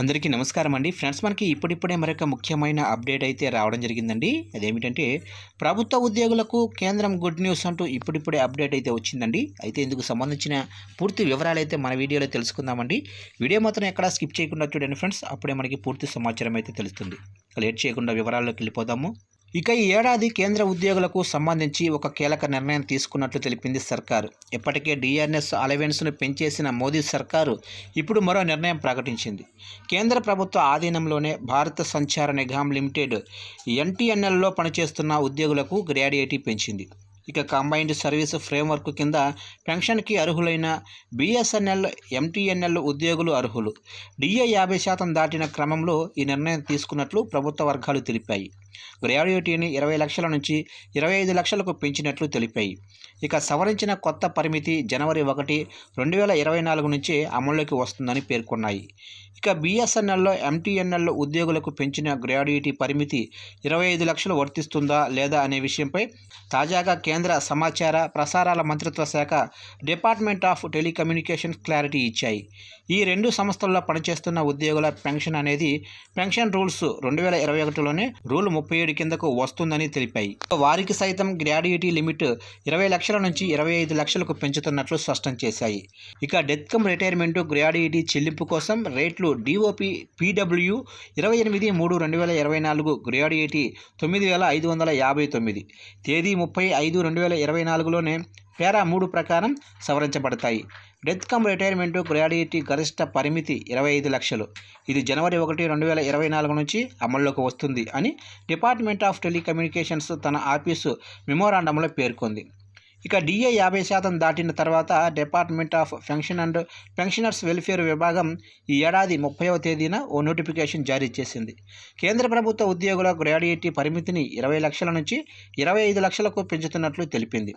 అందరికీ నమస్కారం అండి. ఫ్రెండ్స్ మనకి ఇప్పుడిప్పుడే మరొక ముఖ్యమైన అప్డేట్ అయితే రావడం జరిగిందండి. అదేమిటంటే ప్రభుత్వ ఉద్యోగులకు కేంద్రం గుడ్ న్యూస్ అంటూ ఇప్పుడిప్పుడే అప్డేట్ అయితే వచ్చిందండి. అయితే ఇందుకు సంబంధించిన పూర్తి వివరాలు అయితే మన వీడియోలో తెలుసుకుందామండి. వీడియో మాత్రం ఎక్కడ స్కిప్ చేయకుండా చూడండి ఫ్రెండ్స్. అప్పుడే మనకి పూర్తి సమాచారం అయితే తెలుస్తుంది. లేట్ చేయకుండా వివరాల్లోకి వెళ్ళిపోదాము. ఇక ఈ ఏడాది కేంద్ర ఉద్యోగులకు సంబంధించి ఒక కీలక నిర్ణయం తీసుకున్నట్లు తెలిపింది సర్కారు. ఇప్పటికే డిఆర్ఎస్ అలవెన్స్ను పెంచేసిన మోదీ సర్కారు ఇప్పుడు మరో నిర్ణయం ప్రకటించింది. కేంద్ర ప్రభుత్వ ఆధీనంలోనే భారత సంచార నిగమ్ లిమిటెడ్ ఎన్టీఎన్ఎల్లో పనిచేస్తున్న ఉద్యోగులకు గ్రాడ్యుయేటీ పెంచింది. ఇక కంబైన్డ్ సర్వీస్ ఫ్రేమ్వర్క్ కింద పెన్షన్కి అర్హులైన బిఎస్ఎన్ఎల్ ఎంటీఎన్ఎల్ ఉద్యోగులు అర్హులు. డిఏ యాభై శాతం దాటిన క్రమంలో ఈ నిర్ణయం తీసుకున్నట్లు ప్రభుత్వ వర్గాలు తెలిపాయి. గ్రాడ్యుయేటీని ఇరవై లక్షల నుంచి ఇరవై ఐదు లక్షలకు పెంచినట్లు తెలిపాయి. ఇక సవరించిన కొత్త పరిమితి జనవరి ఒకటి రెండు వేల ఇరవై నాలుగు నుంచే అమల్లోకి వస్తుందని పేర్కొన్నాయి. ఇక బీఎస్ఎన్ఎల్లో ఎంటీఎన్ఎల్ ఉద్యోగులకు పెంచిన గ్రాడ్యుయేటీ పరిమితి ఇరవై ఐదు లక్షలు వర్తిస్తుందా లేదా అనే విషయంపై తాజాగా కేంద్ర సమాచార ప్రసారాల మంత్రిత్వ శాఖ డిపార్ట్మెంట్ ఆఫ్ టెలికమ్యూనికేషన్ క్లారిటీ ఇచ్చాయి. ఈ రెండు సంస్థల్లో పనిచేస్తున్న ఉద్యోగుల పెన్షన్ అనేది పెన్షన్ రూల్స్ రెండు వేల ఇరవై ఒకటిలోనే రూల్ ముప్పై ఏడు కిందకు వస్తుందని తెలిపాయి. వారికి సైతం గ్రాడ్యుయేటీ లిమిట్ ఇరవై లక్షల నుంచి ఇరవై ఐదు లక్షలకు పెంచుతున్నట్లు స్పష్టం చేశాయి. ఇక డెత్ కమ్ రిటైర్మెంట్ గ్రాడ్యుయేటీ చెల్లింపు కోసం రేట్లు డిఓపి పీడబ్ల్యూ ఇరవై ఎనిమిది మూడు రెండు వేల ఇరవై నాలుగు గ్రాడ్యుయేటీ తొమ్మిది వేల ఐదు వందల యాభై తొమ్మిది. తేదీ ముప్పై ఐదు రెండు వేల ఇరవై నాలుగులోనే పేరా మూడు ప్రకారం సవరించబడతాయి. డెత్ కమ్ రిటైర్మెంట్ గ్రాడ్యుయేటీ గరిష్ట పరిమితి ఇరవై ఐదు లక్షలు. ఇది జనవరి ఒకటి రెండు వేల ఇరవై నాలుగు నుంచి అమల్లోకి వస్తుంది అని డిపార్ట్మెంట్ ఆఫ్ టెలికమ్యూనికేషన్స్ తన ఆఫీసు మెమోరాండంలో పేర్కొంది. ఇక డిఏ యాభై శాతం దాటిన తర్వాత department of pension and pensioners welfare విభాగం ఈ ఏడాది ముప్పైవ తేదీన ఓ నోటిఫికేషన్ జారీ చేసింది. కేంద్ర ప్రభుత్వ ఉద్యోగుల గ్రాడ్యుయేటీ పరిమితిని ఇరవై లక్షల నుంచి ఇరవై ఐదు లక్షలకు పెంచుతున్నట్లు తెలిపింది.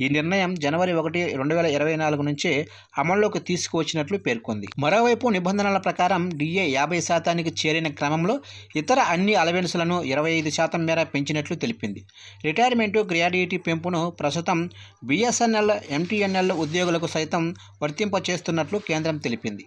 ఈ నిర్ణయం జనవరి ఒకటి రెండు వేల ఇరవై నాలుగు నుంచే అమల్లోకి తీసుకువచ్చినట్లు పేర్కొంది. మరోవైపు నిబంధనల ప్రకారం డిఏ యాభై శాతానికి చేరిన క్రమంలో ఇతర అన్ని అలవెన్సులను ఇరవై ఐదు శాతం మేర పెంచినట్లు తెలిపింది. రిటైర్మెంటు గ్రాడ్యుయేటీ పెంపును ప్రస్తుతం బీఎస్ఎన్ఎల్ ఎంటీఎన్ఎల్ ఉద్యోగులకు సైతం వర్తింపచేస్తున్నట్లు కేంద్రం తెలిపింది.